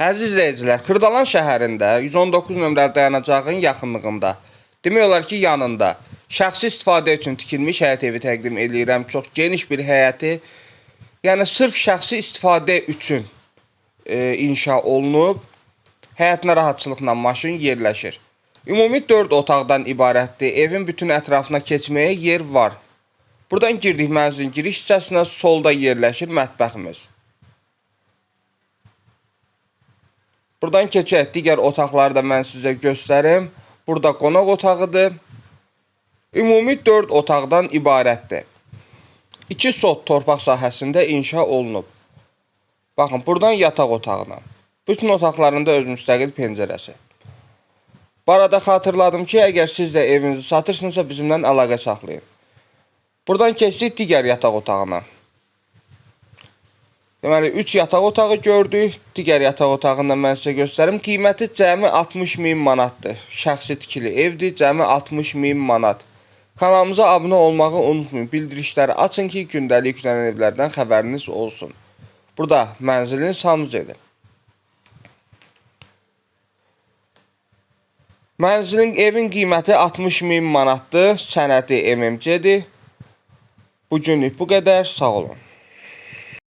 Əziz izləyicilər, Xırdalan şəhərində 119 nömrəli dayanacağın yaxınlığında, demək olar ki, yanında şəxsi istifadə üçün tikilmiş həyət evi təqdim edirəm. Çox geniş bir həyəti, yəni sırf şəxsi istifadə üçün e, inşa olunub. Həyətinə rahatçılıqla maşın yerləşir. Ümumi 4 otaqdan ibarətdir. Evin bütün ətrafına keçməyə yer var. Buradan girdik mənzilin giriş hissəsinə, solda yerləşir mətbəximiz. Buradan keçək digər otaqları da mən sizə göstərim. Burada qonaq otağıdır. Ümumi 4 otaqdan ibarətdir. 2 sot torpaq sahəsində inşa olunub. Baxın, buradan yataq otağına. Bütün otaqlarında öz müstəqil pəncərəsi. Bu arada xatırladım ki, əgər siz də evinizi satırsınızsa bizimlə əlaqə saxlayın. Buradan keçdik digər yataq otağına. Deməli 3 yataq otağı gördük. Digər yataq otağını da mən sizə göstərim. Qiyməti cəmi 60 min manatdır. Şəxsi tikili evdir, cəmi 60 min manat. Kanalımıza abunə olmağı unutmayın. Bildirişləri açın ki, gündəlik yüklənən evlərdən xəbəriniz olsun. Burada mənzilin sanuzedir. Mənzilin evin qiyməti 60 min manatdır. Sənədi MMC-dir. Bu günlük bu qədər. Sağ olun.